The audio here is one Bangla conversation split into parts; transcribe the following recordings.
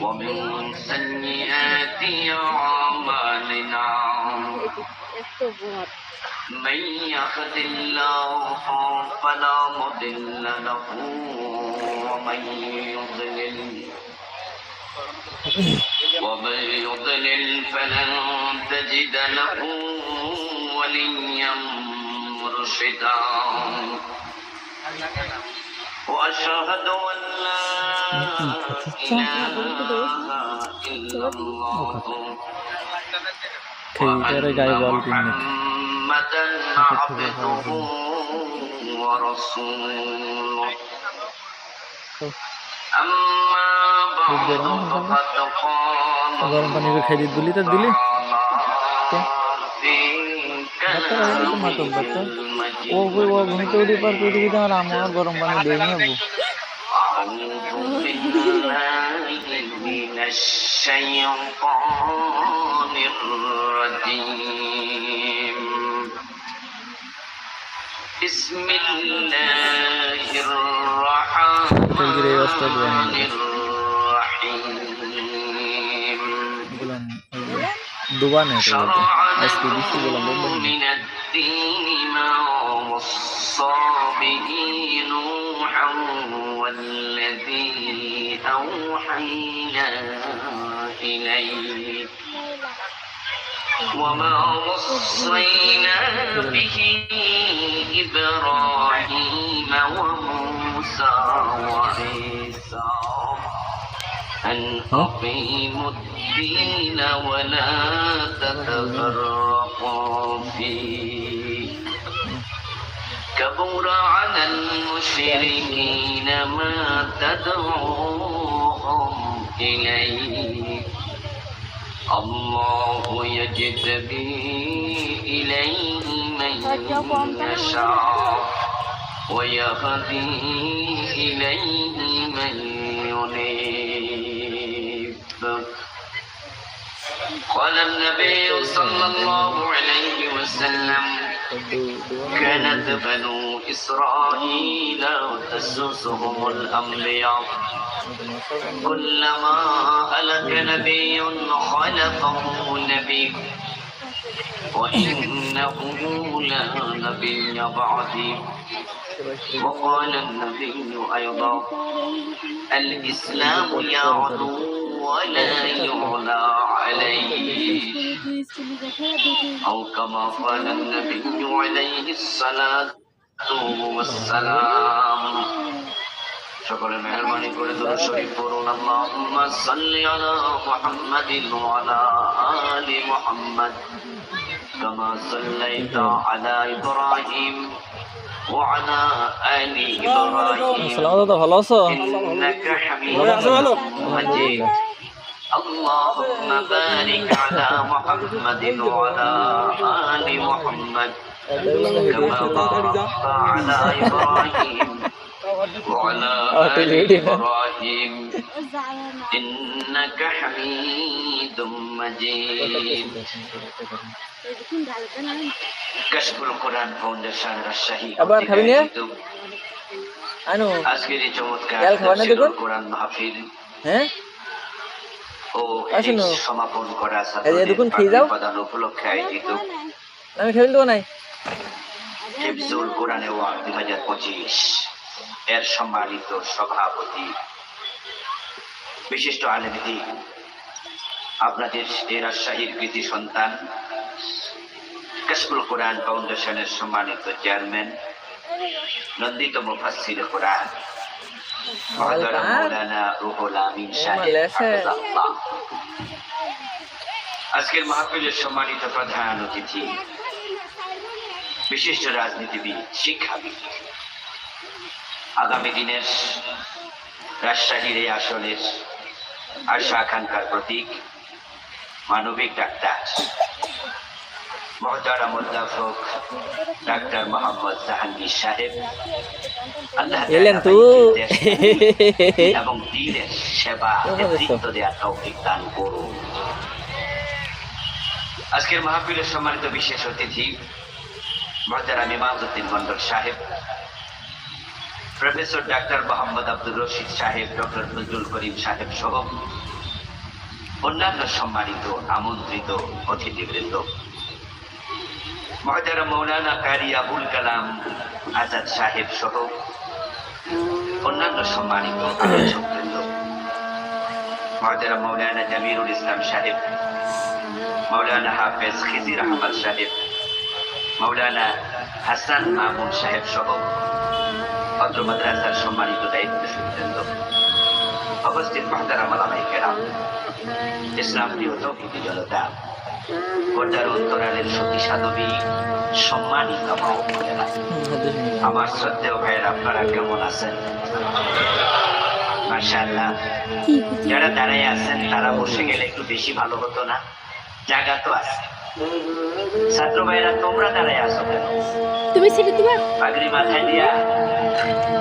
ومن سيئات أعمالنا من يهد الله فلا مضل له ومن يضلل ومن يضلل فلن تجد له وليا مرشدا وأشهد أن لا إله إلا الله محمدا عبده ورسوله أما بعد فقد قال الله في كلام المجيد ও বই ও ঘুমিতে উঠে পার করে দিবি আমার আমার গরম পানি দেয় নি Abu أعوذ بالله من الشيطان الرجيم بسم الله Pelgire yasta dua الرحمن ni. الرحيم বললাম দুবার নেই তো বলতে شرع আজকে বেশি বললাম لكم বললাম من الدين ما وصى به نوحا والذي أوحينا إليه وما وصينا به إبراهيم وموسى وعيسى أن أقيموا الدين ولا تتفرقوا فيه. كبر على المشركين ما تدعوهم إليه. الله يجتبي إليه من يشاء ويهدي إليه من ينيب. قال النبي صلى الله عليه وسلم كانت بنو إسرائيل تسوسهم الأنبياء. كلما هلك نبي خلفه نبي وإنه لا نبي بعدي. وقال النبي أيضا الإسلام يعلو ولا يعلى عليه أو كما قال النبي عليه الصلاة والسلام সকলে মেহরবানি করে দূর শরীফ পড়ুন আল্লাহুম্মা সাল্লি আলা মুহাম্মাদিন ওয়া আলা আলি মুহাম্মাদ কামা সাল্লাইতা আলা ইব্রাহিম ওয়া আলা আলি ইব্রাহিম সালাম দাদা ভালো আছো إنك حميد مجيد اللهم بارك على محمد وعلى آل محمد كما باركت على إبراهيم وعلى آل إبراهيم إنك حميد مجيد كشف القرآن ফাউন্ডেশন রাজশাহী আবার খাবি না? কর্তৃক আয়োজিত আনু আজকের এই চমৎকার কাল খাবার না তাফসীরুল দেখুন? কোরআন মাহফিল হ্যাঁ ও আসুন। এই দেখুন, খেয়ে যাও। আমি খেয়ে দেবো নাই। হিফজুল কোরআনে ওয়াক দুই হাজার পঁচিশ। এর সম্মানিত সভাপতি। বিশিষ্ট আলেমদি। আপনাদের এই রাজশাহীর কৃতি সন্তান। কাশফুল কোরআন ফাউন্ডেশনের সম্মানিত চেয়ারম্যান। নন্দিত মুফাসসির কোরআন। রুহুল আমিন। আজকের মাহফিলের সম্মানিত প্রধান অতিথি বিশিষ্ট রাজনীতিবিদ শিক্ষাবিদ। আগামী দিনের রাজশাহীর এই আসনের আশা আকাঙ্ক্ষার প্রতীক মানবিক ডাক্তার ডাক্তার মোহাম্মদ জাহাঙ্গীর সাহেব আল্লাহ এলেন তো। এবং দিনের সেবা নেতৃত্ব দেওয়ার তৌফিক দান করুন। আজকের মাহফিলের সম্মানিত বিশেষ অতিথি মহতারাম Imamuddin Mondal Saheb professor doctor Mohammad Abdur Rashid Saheb doctor Fazlul করিম সাহেব সহ অন্যান্য সম্মানিত আমন্ত্রিত অতিথিবৃন্দ। মহতারা মৌলানা কারি আবুল কালাম আজাদ সাহেব সহ অন্যান্য সম্মানিত আলোচকবৃন্দ। মহতারা মৌলানা জামিরুল ইসলাম সাহেব, মৌলানা হাফেজ খিজির আহমদ সাহেব, মৌলানা হাসান মামুন সাহেব সহ অত্র মাদ্রাসার সম্মানিত দায়িত্বশীলবৃন্দ। উপস্থিত মহতারাম আলামাই কেরাম, ইসলাম প্রিয় তৌহিদি জনতা পর্দার অন্তরালের সতী সাধবী সম্মানিত মা বোনেরা, আমার শ্রদ্ধেয় ভাইয়ের আপনারা কেমন আছেন? মাশাআল্লাহ। যারা দাঁড়ায় আছেন তারা বসে গেলে একটু বেশি ভালো হতো না। জায়গা তো আছে। ছাত্র ভাইরা তোমরা দাঁড়ায় আসো কেন? তুমি ছেড়ে দিবা? পাগড়ি মাথায় দিয়া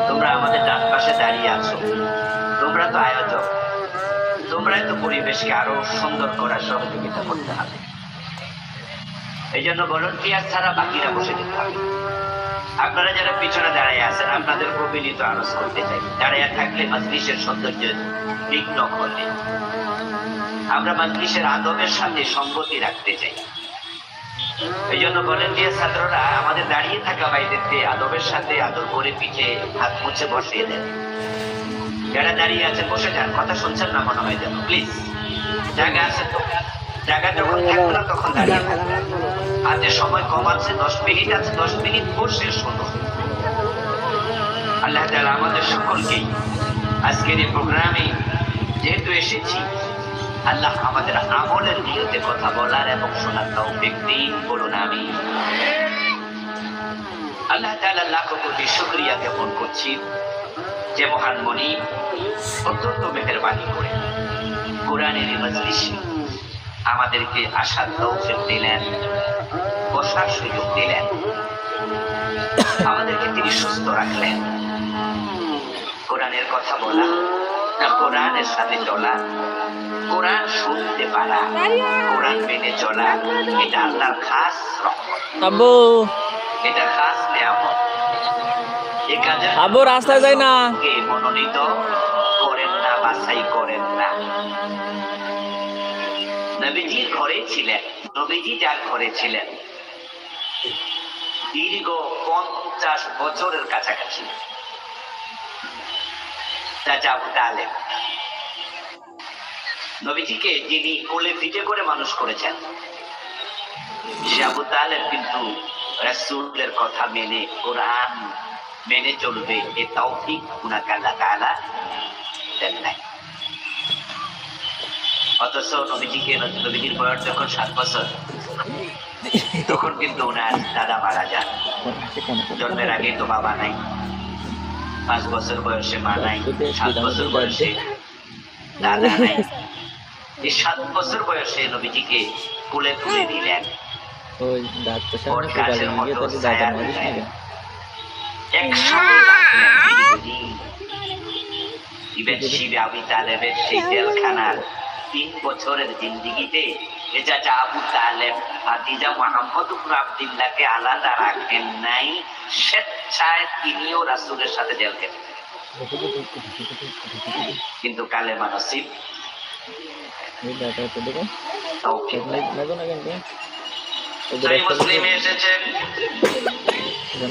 তোমরা আমাদের ডান পাশে দাঁড়িয়ে আছো। তোমরা তো আয়োজক। তোমরাই তো পরিবেশকে আরও সুন্দর করার সহযোগিতা করতে হবে। এই জন্য ভলন্টিয়ার ছাড়া বাকিরা বসে যেতে হবে আপনারা যারা পিছনে দাঁড়িয়ে আছেন, আপনাদের প্রবিলিত আরজ করতে চাই। দাঁড়িয়ে থাকলে মাজলিসের সৌন্দর্য বিঘ্ন ঘটে আমরা মাজলিসের আদবের সাথে সঙ্গতি রাখতে চাই। এই জন্য ভলেন্টিয়ার ছাত্ররা আমাদের দাঁড়িয়ে থাকা ভাইদেরকে আদবের সাথে আদর করে পিঠে হাত মুছে বসিয়ে দেন। যারা দাঁড়িয়ে আছেন বসে যান। কথা শুনছেন না মনে হয় যেন? প্লিজ জায়গা আছে তো। জায়গা যখন থাকবে না তখন দাঁড়িয়ে হাতে সময় কম আছে দশ মিনিট আছে দশ মিনিট বসে শোনো আল্লাহ তাআলা আমাদের সকলকেই আজকের এই প্রোগ্রামে যেহেতু এসেছি আল্লাহ আমাদের আমলের নিয়তে কথা বলার এবং শোনার তৌফিক দিন বলুন আমি। আল্লাহ তাআলা লাখ কোটি শুকরিয়া জ্ঞাপন করছি যে মহান মনি অত্যন্ত মেহেরবানি করে কোরআনের এই মজলিসে আমাদেরকে আসার তৌফিক দিলেন বসার সুযোগ দিলেন। আমাদেরকে তিনি সুস্থ রাখলেন। কোরআনের কথা বলা না কোরআনের সাথে চলা কোরআন শুনতে পারা কোরআন মেনে চলা এটা আল্লাহর খাস এটা খাস নিয়ামত। কাজের আব্বু রাস্তায় যাই না। কে মনোনীত করেন না বাছাই করেন না। নবীজির ঘরে ছিলেন, নবীজি যার ঘরে ছিলেন। দীর্ঘ পঞ্চাশ বছরের কাছাকাছি। চাচা নবীজিকে যিনি কোলে পিঠে করে মানুষ করেছেন সে আবু কিন্তু রাসূলের কথা মেনে, কোরআন মেনে চলবে এ তৌফিক, উনাকে আল্লাহ তাআলা দেন নাই। অথচ নবীজিকে নবীজির বয়স যখন সাত বছর তখন কিন্তু ওনার দাদা মারা যান। জন্মের আগেই তো বাবা নাই। পাঁচ বছর বয়সে মা নাই সাত বছর বয়সে দাদা নাই। এই সাত বছর বয়সে নবীজিকে কোলে তুলে দিলেন। একসাথে রাখলেন শিবে আবি তালেবের সেই জেলখানার তিন বছরের জিন্দিগিতে চাচা আবু তালেব ভাতিজা মোহাম্মদ আবদুল্লাহকে আলাদা রাখেন নাই, স্বেচ্ছায় তিনিও রাসুলের সাথে জেল খেলেন কিন্তু কালে মানসিব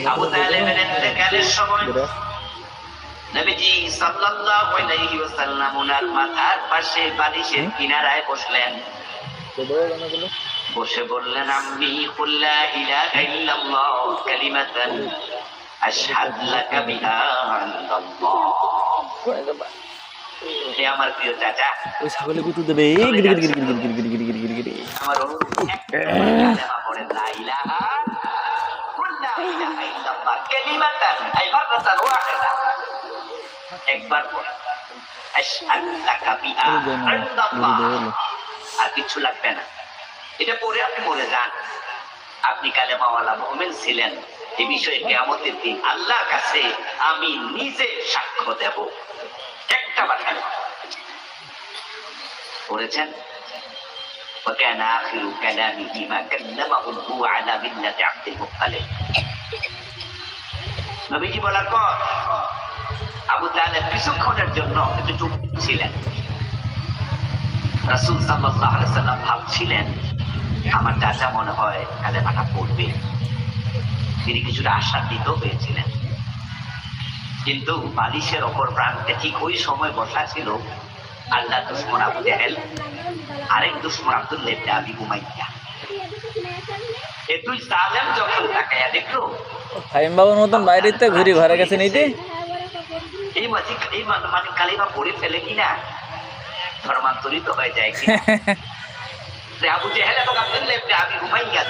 আবু তালেবের সময় নবীজি সাল্লাল্লাহু আলাইহি ওয়াসাল্লাম ওনার মাথার পাশে বালিশের কিনারায় বসলেন। বসে বললেন আমি কুল্লা ইলাহা ইল্লাল্লাহ কালিমাতান আশহাদু লাকা বিহা আল্লাহ হে আমার প্রিয় চাচা। ওই ছাগলে গুতু দেবে। গিরি গিরি গিরি গিরি গিরি গিরি গিরি গিরি গিরি। আমার কালেমা লা ইলাহা কুল্লা ইলাহা ইল্লাল্লাহ কালিমাতান আই মাররাতান ওয়াহিদা। একবার পড়েন আশহাদুল্লাকা বিহা ওই জন্য ইনদাল্লাহ। বুঝতে হলো আর কিছু লাগবে না এটা পরে আপনি মরে যান আপনি কালেমাওয়ালা মোমেন ছিলেন এ বিষয়ে কেয়ামতের দিন আল্লাহর কাছে আমি নিজে সাক্ষ্য দেব একটা বাধার পড়েছেন وكان آخر كلامه ما كلمهم هو على ملة عبد المطلب নবীজি বলার পর আবু তালেব কিছুক্ষণের জন্য একটু চুপ ছিলেন। রাসুল সাল্লাম ভাবছিলেন, আমার চাচা মনে হয় কালে কালেমাটা পড়বে। তিনি কিছুটা আশান্বিত হয়েছিলেন। কিন্তু বালিশের অপর প্রান্তে ঠিক ওই সময় বসা ছিল আল্লাহ দুশ্মন আবু জাহেল, আরেক দুশ্মন আব্দুল লেবনে আবি উমাইয়া। এ দুই সালেম যখন তাকাইয়া দেখল ফাইম বাবুর মতন বাইরেতে ঘুরি ঘরে গেছে নিতে এই মাঝে এই মানে কালিমা পড়ে ফেলে কিনা ধর্মান্তরিত হয়ে যায় যে আবু জেহেল এবং আব্দুল্লাহ ইবনে আবি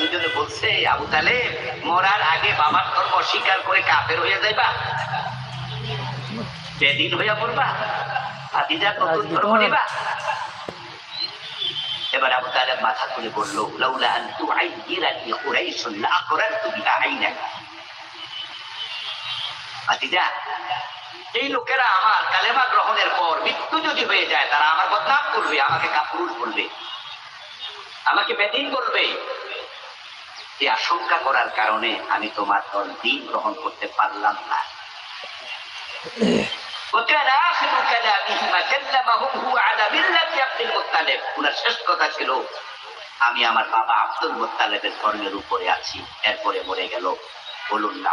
দুজনে বলছে আবু তালেব মরার আগে বাবার ধর্ম স্বীকার করে কাফের হয়ে যাইবা বেদিন হইয়া পড়বা ভাতিজার নতুন ধর্ম নিবা এবার আবু তালেব মাথা তুলে বলল লাউলা আন তুআইয়িরানি কুরাইশুন লাআকরারতু বিহা আইনাকা ভাতিজা এই লোকেরা আমার কালেমা গ্রহণের পর মৃত্যু যদি হয়ে যায়, তারা আমার বদনাম করবে, আমাকে কাপুরুষ বলবে, আমাকে বেদিন করবে। এই আশঙ্কা করার কারণে আমি তোমার দল দিন গ্রহণ করতে পারলাম না। আমি আমার বাবা আব্দুল মোত্তালেবের ধর্মের উপরে আছি, এরপরে মরে গেল। বলুন না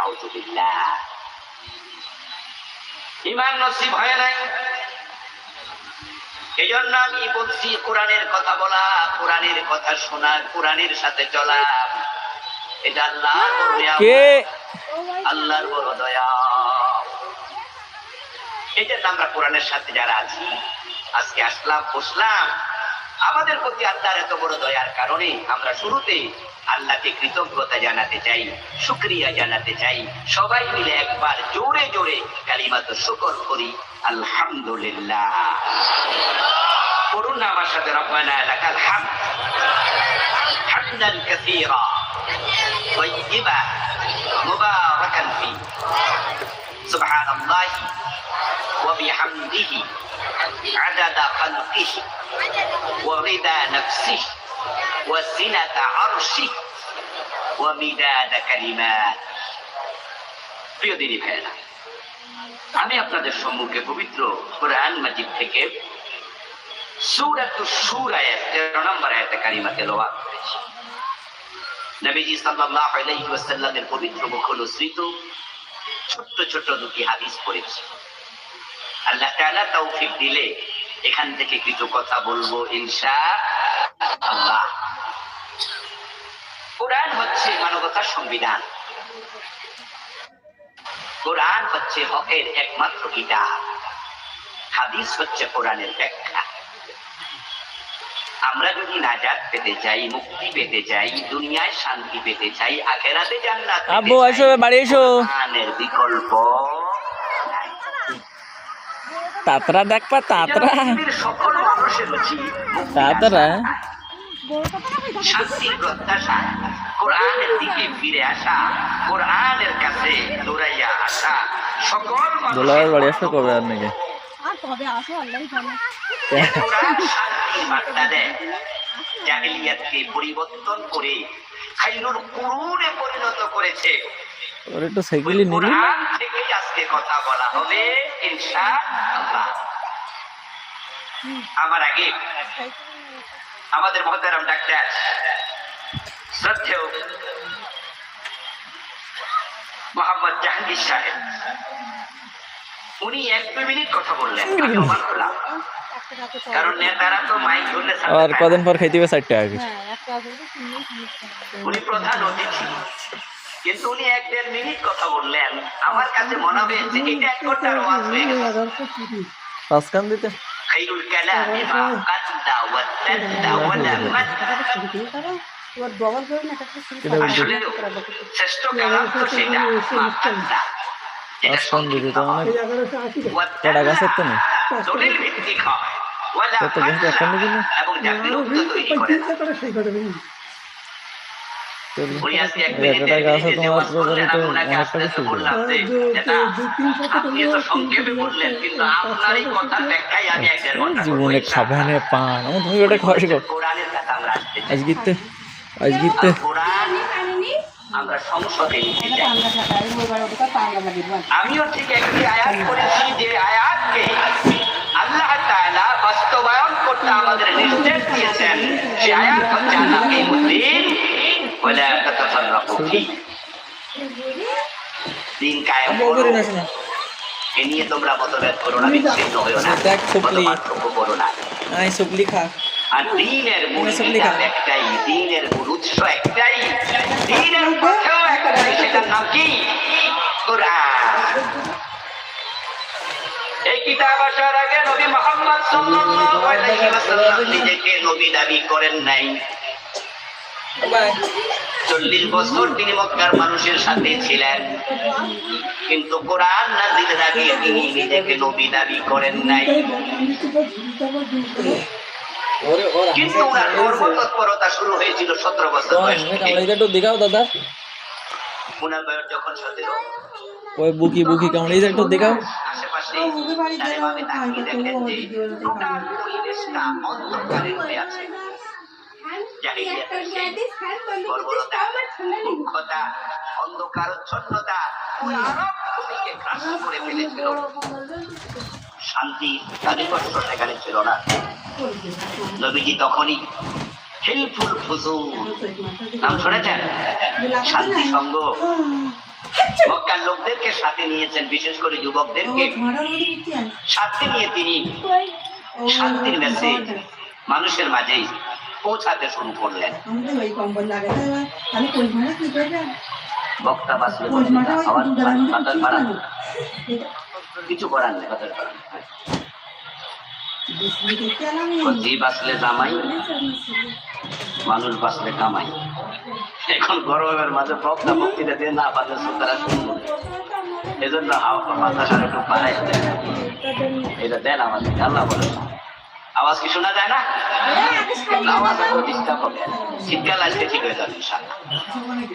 ইমান নসিব হয় নাই। এই জন্য আমি বলছি কোরআনের কথা বলা কোরআনের কথা শোনা কোরআনের সাথে চলা। এটা আল্লাহর বড় নিয়ামত। কে? আল্লাহর বড় দয়া। এই জন্য আমরা কোরআনের সাথে যারা আছি আজকে আসলাম বসলাম। আমাদের প্রতি আল্লাহর এত বড় দয়ার কারণে আমরা শুরুতে আল্লাহকে কৃতজ্ঞতা জানাতে চাই শুক্রিয়া জানাতে চাই সবাই মিলে একবার জোরে জোরে কালিমাত শুকর করি আলহামদুলিল্লাহ করুন না আমার সাথে রব্বানা লাকাল হামদ হামদান কাসীরা طيبا مباركا فيه سبحان الله وبحمده عدد خلقه ورضا نفسه وزنة عرشه ومداد كلمات প্রিয় দিনী ভাইয়েরা আমি আপনাদের সম্মুখে পবিত্র কোরআন মাজিদ থেকে সুরাত সুর আয়াত তেরো নম্বর আয়াতে কারিমা তেলাওয়াত করেছি নবীজি সাল্লাল্লাহু আলাইহি ওয়াসাল্লামের পবিত্র মুখ অনুসৃত ছোট্ট ছোট্ট দুটি হাদিস পড়েছি আল্লাহ তাআলা তৌফিক দিলে এখান থেকে কিছু কথা বলবো ইনশা আল্লাহ কোরআন হচ্ছে মানবতার সংবিধান। কোরআন হচ্ছে হকের একমাত্র কিতাব। হাদিস হচ্ছে কোরআনের ব্যাখ্যা। আমরা যদি নাজাত পেতে চাই মুক্তি পেতে চাই দুনিয়ায় শান্তি পেতে চাই আখেরাতে জান্নাত আব্বু এসো বাড়ি এসো। কোরআনের বিকল্প। তাতরা দেখবা তাতরা। সকল মানুষের উচিত তাতরা। আসা, শান্তির প্রত্যাশা। কোরআনের দিকে ফিরে আসা কোরআনের কাছে দৌড়াইয়া আসা সকল দোলার বাড়ি কবে আর নাকি? আর কবে আসো আল্লাহ কোরআন শান্তির বার্তা দেয়। জাহিলিয়াতকে পরিবর্তন করে খাইরুল কুরুনে পরিণত করেছে। ওর একটু সাইকেলই নিলি থেকে আজকে কথা বলা হবে ইনশাআল্লাহ। আমার আগে আমাদের মহতারাম ডাক্তার শ্রদ্ধেয় মোহাম্মদ জাহাঙ্গীর সাহেব উনি এক দুই মিনিট কথা বললেন কারণ নেতারা তো মাইক ধরলে আর কদিন পর খাইতে হবে করে। হ্যাঁ উনি প্রধান অতিথি। কিন্তু উনি এক দেড় মিনিট কথা বললেন। আমার কাছে মনে হয়েছে এটা এক ঘণ্টার ওয়াজ হয়ে গেল। পাঁচ কান দিতে খাইরুল কালামি মা কাদ্দা ওয়া তাদ্দা ওয়া লা মাদ্দা। এবার ডবল করে না একটা শ্রেষ্ঠ তো সেটা আজকে আমি ওনাকে অনেকটা আস্তে বেশি আস্তে বললাম যে, "যেটা আপনি তো সংক্ষেপে বললেন, কিন্তু আপনার এই কথার ব্যাখ্যায় আমি জীবনে খাবে না পান। আমার তুমি ওটা খাওয়াই কর আমরা সংসদে নিতে চাই লাগিব আমিও ঠিক একটি আয়াত করেছি যে আয়াতকে আল্লাহ তাআলা বাস্তবায়ন করতে আমাদের নির্দেশ দিয়েছেন। সে আয়াত হচ্ছে আল্লাহ কিমুদ্দিন ওয়ালা তাতাফাররাকু ফি। দিন কায়েম করো। এ নিয়ে তোমরা মতভেদ করো না বিচ্ছিন্ন হয়েও না। মতপার্থক্য করো না। আই সুপলি খা। আর দিনের মূল কিতাব একটাই দিনের মূল উৎস একটাই। দিনের পথেও একটাই সেটার নাম কি? কোরআন। এই কিতাব আসার আগে নবী মোহাম্মদ সাল্লাল্লাহু আলাইহি ওয়াসাল্লাম নিজেকে নবী দাবি করেন নাই। চল্লিশ বছর তিনি মক্কার মানুষের সাথে ছিলেন। কিন্তু কোরআন না নাজিলের আগে তিনি নিজেকে নবী দাবি করেন নাই। কিন্তু ওনার কর্মতৎপরতা শুরু হয়েছিল সতেরো বছর বয়স একটু দেখাও দাদা। ওনার বয়স যখন সতেরো। ওই বুকি বুকি কামড়ে একটু দেখাও। আশেপাশে ডানে বামে তাকিয়ে দেখেন যে টোটাল পরিবেশটা অন্ধকারে হয়ে আছে। জাহিলিয়াতের সেই বর্বরতা, মূর্খতা, অন্ধকারচ্ছন্নতা ভূমিকে গ্রাস করে ফেলেছিল। শান্তি আধিপত্য সেখানে ছিল না। নবীজি তখনই হেলফুল ফুজুল। নাম শুনেছেন? শান্তি সঙ্গ। মক্কার লোকদেরকে সাথে নিয়েছেন, বিশেষ করে যুবকদেরকে। সাথে নিয়ে তিনি শান্তির মেসেজ মানুষের মাঝে পৌঁছাতে শুরু করলেন। কিছু করার নেই মানুষ বাঁচলে কামাই। এখন গরমের মাঝে বক্তা বক্তৃতা দিয়ে না বাজে তারা শুনব। এজন্য বাতাস একটু বাড়াই এটা দেন আমাদের আল্লাহ বলে আওয়াজ কি শোনা যায় না? আওয়াজ একটু ডিস্টার্ব হবে। শীতকাল আসলে ঠিক হয়ে যাবে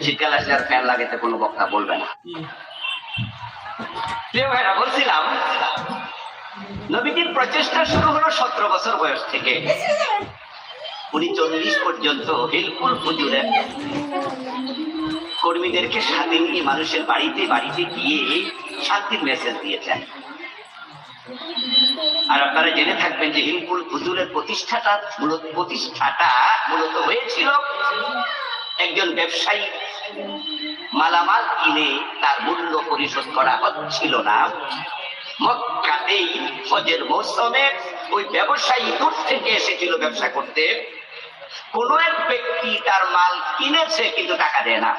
শীতকাল আসলে আর ফ্যান লাগাতে কোনো বক্তা বলবে না। প্রিয় ভাইরা, বলছিলাম নবীজির প্রচেষ্টা শুরু হলো সতেরো বছর বয়স থেকে। উনি চল্লিশ পর্যন্ত হিলকুল হুজুরের কর্মীদেরকে সাথে নিয়ে মানুষের বাড়িতে বাড়িতে গিয়ে শান্তির মেসেজ দিয়েছেন। আর আপনারা জেনে থাকবেন যে হিলকুল হুজুরের প্রতিষ্ঠাটা, মূলত প্রতিষ্ঠাটা মূলত হয়েছিল একজন ব্যবসায়ী। মালামাল কিনে তার মূল্য পরিশোধ করা হচ্ছিল না। মক্কাতেই হজের মৌসুমে ওই ব্যবসায়ী দূর থেকে এসেছিল ব্যবসা করতে। কোন এক ব্যক্তি তার মাল কিনেছে কিন্তু টাকা দেয় না।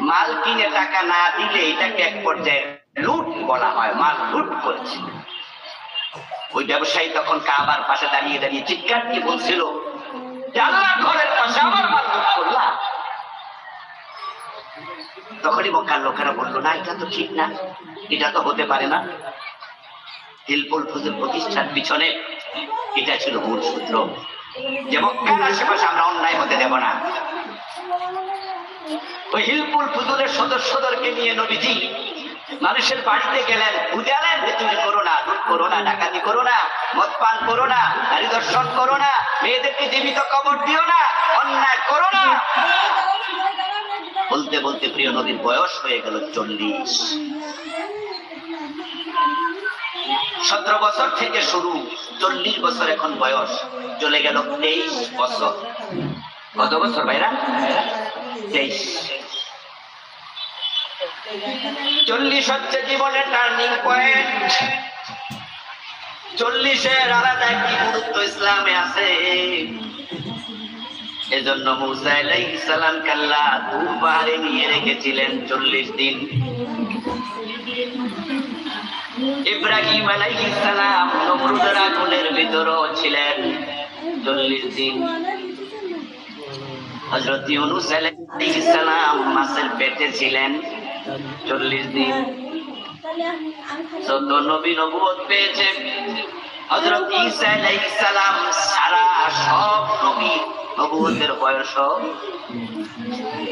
মাল কিনে টাকা না দিলে এটাকে এক পর্যায়ে লুট বলা হয়, মাল লুট করেছে। ওই ব্যবসায়ী তখন কাবার পাশে দাঁড়িয়ে দাঁড়িয়ে চিৎকার দিয়ে বলছিল আল্লাহর ঘরের পাশে আমার মাল লুট করলাম তখনই মক্কার লোকেরা বলল, না, এটা তো ঠিক না। এটা তো হতে পারে না। হিলপুল ফুজুর প্রতিষ্ঠার পিছনে এটা ছিল মূল সূত্র যে মক্কার আশেপাশে আমরা অন্যায় হতে দেব না। ওই হিলপুল ফুজুরের সদস্যদেরকে নিয়ে নবীজি মানুষের বাড়িতে গেলেন বুঝালেন যে তুমি করো না, লুট করো না, ডাকাতি করো না, মদ পান করো না, নারী দর্শন করো না, মেয়েদেরকে জীবিত কবর দিও না, অন্যায় করো না। বলতে বলতে প্রিয় নদীর বয়স হয়ে গেল চল্লিশ। সতেরো বছর থেকে শুরু, চল্লিশ বছর এখন বয়স, চলে গেল তেইশ বছর। কত বছর ভাইরা? তেইশ। চল্লিশ হচ্ছে জীবনের টার্নিং পয়েন্ট চল্লিশের আলাদা একটি গুরুত্ব ইসলামে আছে। এজন্য মুসা আলাইহিস সালাম কাল্লা তুর নিয়ে রেখেছিলেন চল্লিশ দিন। ইব্রাহিম আলাইহিস সালাম নমরুদের আগুনের ভিতরও ছিলেন চল্লিশ দিন। হজরত ইউনুস আলাইহিস সালাম মাছের পেটে ছিলেন চল্লিশ দিন। চোদ্দ নবী নবুয়ত পেয়েছে। হযরত ঈসা আলাইহিস সালাম সারা সব নবী নবুয়তের বয়স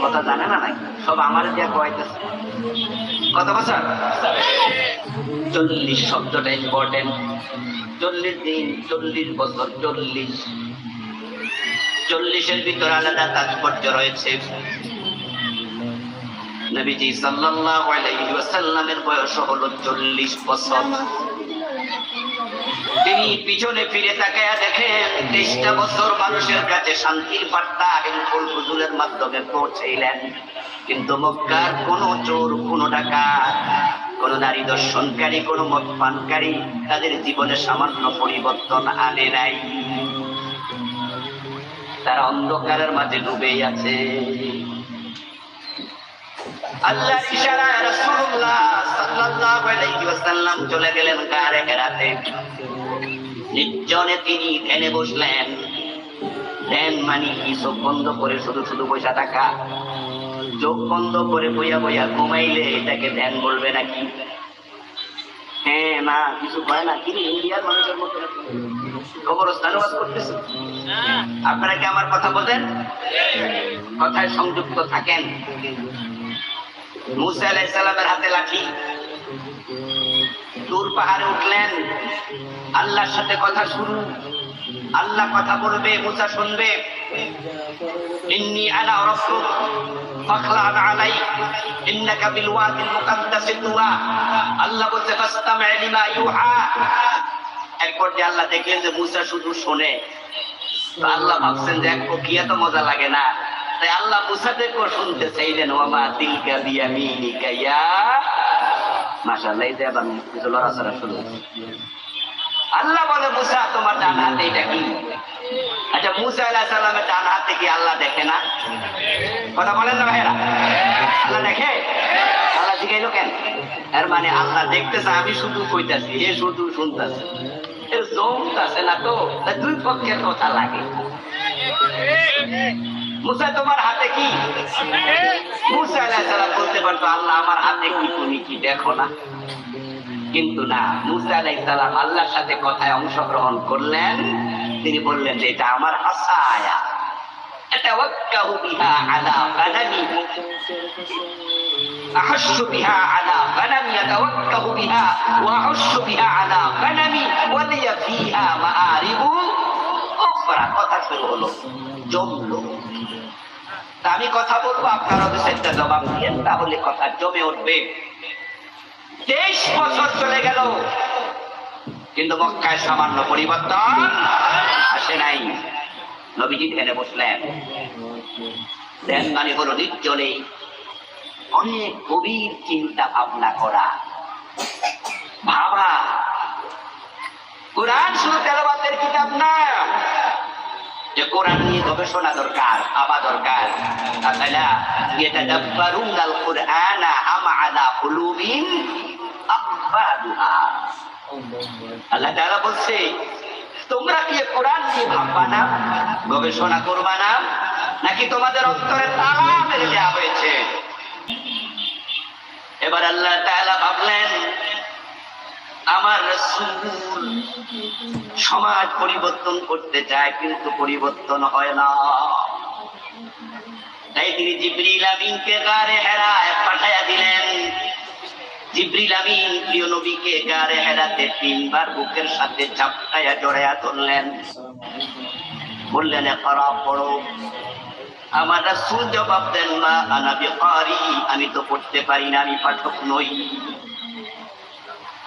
কথা জানে না নাকি? সব আমার দিয়া কয়তেছে কত বছর? চল্লিশ শব্দটা ইম্পর্টেন্ট চল্লিশ দিন, চল্লিশ বছর, চল্লিশ। চল্লিশের ভিতর আলাদা তাৎপর্য রয়েছে। নবীজি সাল্লাল্লাহু আলাইহি ওয়াসাল্লামের বয়স হলো চল্লিশ বছর। তিনি পিছনে ফিরে তাকায়া দেখেন, তেইশটা বছর মানুষের কাছে শান্তির বার্তা হেলফুল হুজুরের মাধ্যমে পৌঁছাইলেন। কিন্তু মক্কার কোন চোর, কোন ডাকাত, কোন নারী দর্শনকারী, কোন মদ পানকারী তাদের জীবনে সামান্য পরিবর্তন আনে নাই। তারা অন্ধকারের মাঝে ডুবেই আছে। তিনি মানে এটাকে ধ্যান বলবে নাকি? হ্যাঁ না কিছু হয় না কিন্তু ইন্ডিয়ার মানুষের মতো আপনারা কি আমার কথা বলেন কথায় সংযুক্ত থাকেন। মুসা সালামের হাতে লাঠি। দূর পাহাড়ে উঠলেন। আল্লাহর সাথে কথা আল্লাহ কথা বলবে, মুসা শুনবে। ইন্নি আনা আলাইক। ইন্নাকা বিল ওয়াদিল তুওয়া আল্লাহ বলতে ফাসতামি' লিমা ইউহা। আল্লাহ দেখলেন যে মুসা শুধু শোনে। আল্লাহ ভাবছেন যে এক প্রক্রিয়া তো মজা লাগে না। তাই আল্লাহ মুসাদেরকেও শুনতে চাইলেন ওমা তিলকা বিয়ামিনিকা, ইয়া মাশাআল্লাহ, এই যে আবার কিছু লড়াচড়া শুরু। আল্লাহ বলে, মুসা, তোমার ডান হাতে এটা কি? আচ্ছা মুসা আলাইহিস সালামের ডান হাতে কি আল্লাহ দেখে না? কথা বলেন না ভাইরা আল্লাহ দেখে? আল্লাহ জিগাইলো কেন? এর মানে আল্লাহ দেখতেছে, আমি শুধু কইতাছি, এ শুধু শুনতাছে। এর জমতাছে না তা দুই পক্ষের কথা লাগে। মুসা তোমার হাতে কি মুসা আলাইহিস সালাম বলতে পারতো আল্লাহ আমার হাতে কি তুমি কি দেখো না কিন্তু না মুসা আলাইহিস সালাম আল্লাহর সাথে কথায় অংশগ্রহণ করলেন তিনি বললেন যে এটা আমার হাসায়া أتوكه بها على غنمي أحش بها على غنمي أتوكه بها وأحش بها على غنمي ولي فيها مآرب أخرى কথা শুরু হলো জমলো তা আমি কথা বলব, আপনারা তো সেটা জবাব দিয়ে তাহলে কথা জমে উঠবে। তেইশ বছর চলে গেল, কিন্তু মক্কায় সামান্য পরিবর্তন আসে নাই। নবীজি ধ্যানে বসলেন। ধ্যান মানে হলো নির্জনে অনেক গভীর চিন্তা ভাবনা করা। ভাবা, কোরআন শুধু তেলাবাতের কিতাব না যে কোরআন নিয়ে গবেষণা দরকার, ভাবা দরকার। তাছাড়া ইয়াতাদাব্বারুনা তোমরা কি কোরআন নিয়ে ভাববা না? গবেষণা করবা না? নাকি তোমাদের অন্তরে তালা মেরে দেওয়া হয়েছে? এবার আল্লাহ তাআলা ভাবলেন আমার রাসূল। সমাজ পরিবর্তন করতে চায়, কিন্তু পরিবর্তন হয় না। তাই তিনি জিবরিল আমিনকে গারে হেরায় পাঠাইয়া দিলেন। জিবরিল আমিন প্রিয় নবীকে গারে হেরাতে তিনবার বুকের সাথে চাপটাইয়া জড়াইয়া ধরলেন। বললেন এরা পড়ো। আমার রাসূল জবাব দেন মা আনা আমি তো পড়তে পারি না, আমি পাঠক নই।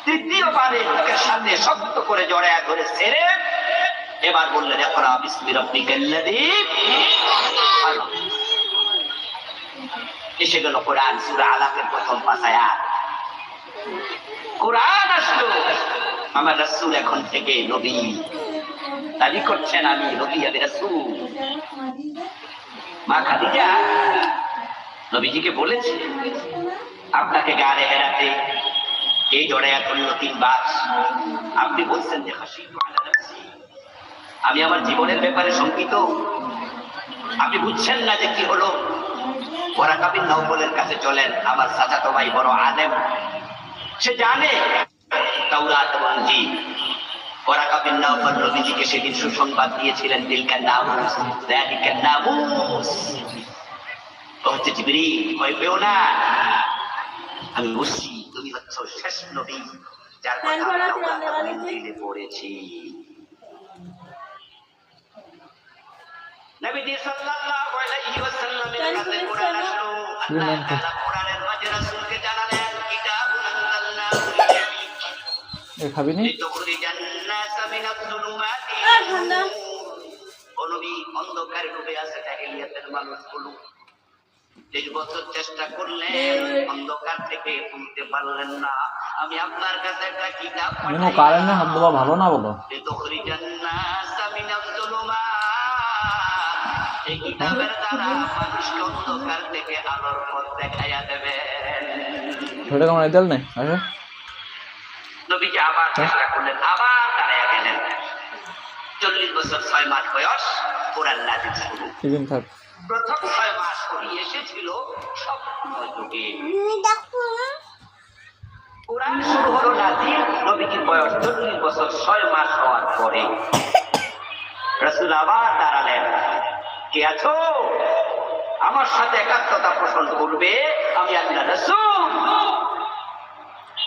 তৃতীয়বারে বুকের সাথে শক্ত করে জড়াইয়া ধরে ছেড়ে এবার বললেন এরা বিসমি রব্বিকাল্লাযী খালাক। এসে গেল কোরআন সূরা আলাকের প্রথম পাঁচ আয়াত। কোরআন আসলো। আমার রাসূল এখন থেকে নবী। দাবি করছেন আমি নবী, আমি রাসূল। মা খাদিজা নবীজিকে বলেছে, আপনাকে গাড়ে হেরাতে এই জড়াইয়া করল তিনবার আপনি বলছেন যে হাসি আমি আমার জীবনের ব্যাপারে শঙ্কিত। আপনি বুঝছেন না যে কি হলো? ওরাকা বিন নৌফলের কাছে চলেন, আমার চাচাতো ভাই বড় আলেম। সে জানে তাওরাত এবং ইনজিল ওরাকা বিন নৌফল নবীজিকে সেদিন সুসংবাদ দিয়েছিলেন তিলকা নামুস যালিকা নামুস। হচ্ছে জিবরিল, ভয় পেও না। আমি বুঝছি। হচ্ছ শেষ নবী যার কথা তারপর আমি আপনি তাওরাত এবং আমাদের ইনজিলে পড়েছি। নবীজি সাল্লাল্লাহু আলাইহি ওয়াসাল্লামের কাছে কোরআন আসলো। আল্লাহ তাআলা কোরআনের মাঝে রাসূলকে জানালেন কিতাবুন আনজালনাহু ইলাইক এ খাবি নি লিতুখরিজান নাস মিনাজ যুলুমাতি ও নবী অন্ধকারে ডুবে আছে জাহেলিয়াতের মানুষগুলো। তেইশ বছর চেষ্টা করলেন অন্ধকার থেকে তুলতে পারলেন না। আমি আপনার কাছে একটা কিতাব হাত দেওয়া ভালো না বলো? এই কিতাবের দ্বারা মানুষকে অন্ধকার থেকে আলোর পথ দেখাইয়া দেবেন। ছোট কেমন নেই? আচ্ছা নবীজি আবার চেষ্টা করলেন আবার দাঁড়ায় গেলেন। চল্লিশ বছর ছয় মাস বয়স কোরআন নাজিল শুরু। থাক? প্রথম ছয় মাস করি এসেছিল স্বপ্ন যুগে কোরআন শুরু হলো নাজিল নবীজির বয়স চল্লিশ বছর ছয় মাস হওয়ার পরে। রসুল আবার দাঁড়ালেন। কে আছো? আমার সাথে একাত্মতা পোষণ করবে আমি আল্লাহ রসুল।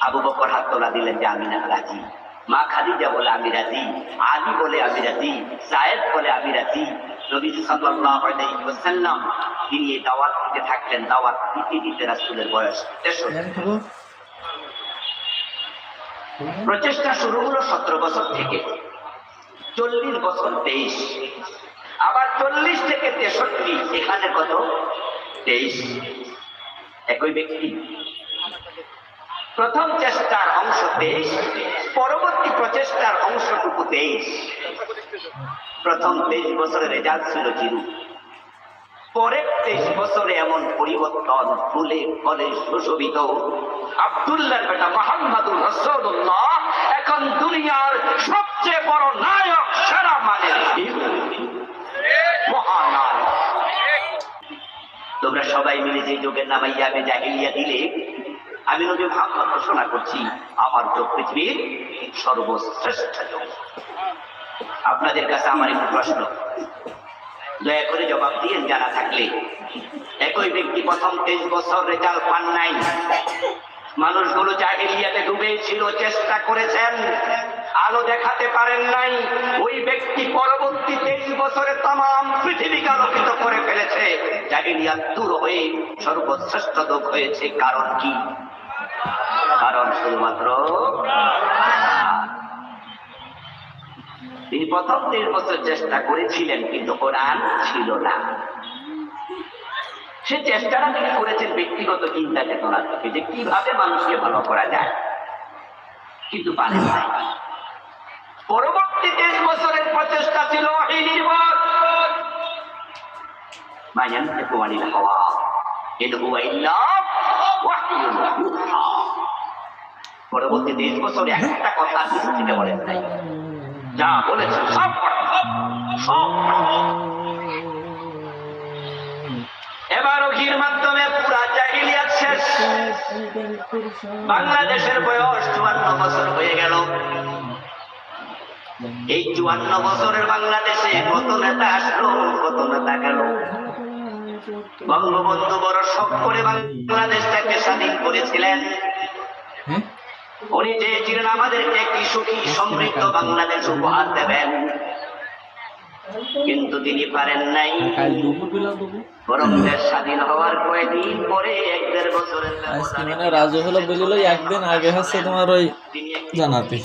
আবু বকর হাত তোলা দিলেন যে আমি না রাজি। মা খাদিজা বলে আমি রাজি আলী বলে আমি রাজি সায়েদ বলে আমি রাজি সাল্লাল্লাহু আলাইহি ওয়াসাল্লাম তিনি দাওয়াত দিতে থাকলেন দাওয়াত দিতে দিতে রাসূলের বয়স প্রচেষ্টা শুরু হলো সতেরো বছর থেকে। চল্লিশ বছর তেইশ। আবার চল্লিশ থেকে তেষট্টি এখানে কত? তেইশ। একই ব্যক্তি। প্রথম চেষ্টার অংশ তেইশ পরবর্তী প্রচেষ্টার অংশটুকু তেইশ। প্রথম তেইশ বছরের রেজাল্ট ছিল জিরো। পরের তেইশ বছরে এমন পরিবর্তন ফুলে ফলে সুশোভিত আব্দুল্লাহর বেটা মোহাম্মদুর রসুল্লাহ এখন দুনিয়ার সবচেয়ে বড় নায়ক, সেরা। মহানায়ক। তোমরা সবাই মিলে যে যোগের নামাইয়া আমি জাহিলিয়া দিলে, আমি নবী মোহাম্মদ ঘোষণা করছি, আমার যোগ পৃথিবীর সর্বশ্রেষ্ঠ যোগ। আপনাদের কাছে আমার একটু প্রশ্ন। দয়া করে জবাব দিয়ে জানা থাকলে। একই ব্যক্তি প্রথম তেইশ বছর রেজাল্ট পান নাই। মানুষগুলো জাহিলিয়াতে ডুবে ছিল চেষ্টা করেছেন, আলো দেখাতে পারেন নাই। ওই ব্যক্তি পরবর্তী তেইশ বছরে তাম পৃথিবীকে আলোকিত করে ফেলেছে। জাহিলিয়াত দূর হয়ে সর্বশ্রেষ্ঠ লোক হয়েছে। কারণ কি? কারণ শুধুমাত্র তিনি প্রথম দেড় বছর চেষ্টা করেছিলেন, কিন্তু কোরআন ছিল না। সে চেষ্টাটা তিনি করেছেন ব্যক্তিগত চিন্তা চেতনা থেকে, যে কীভাবে মানুষকে ভালো করা যায়। কিন্তু পারেন না পরবর্তী তেইশ বছরের প্রচেষ্টা ছিল এই নির্ভর হওয়া। পরবর্তী তেইশ বছরে একটা কথা বলেন নাই। যা বলেছেন সব সব এবার ওহির মাধ্যমে পুরা জাহিলিয়াত শেষ। বাংলাদেশের বয়স চুয়ান্ন বছর হয়ে গেল। এই চুয়ান্ন বছরের বাংলাদেশে কত নেতা আসলো, কত নেতা গেল। বঙ্গবন্ধু বড় শখ করে বাংলাদেশটাকে স্বাধীন করেছিলেন। হ্যাঁ? উনি চেয়েছিলেন আমাদেরকে একটি সুখী সমৃদ্ধ বাংলাদেশ উপহার দেবেন কিন্তু তিনি পারেন নাই বরং দেশ স্বাধীন হওয়ার কয়েকদিন পরে এক দেড় বছরের আজকে মানে রাজু হলো বলিল একদিন আগে হচ্ছে তোমার ওই জানাতে।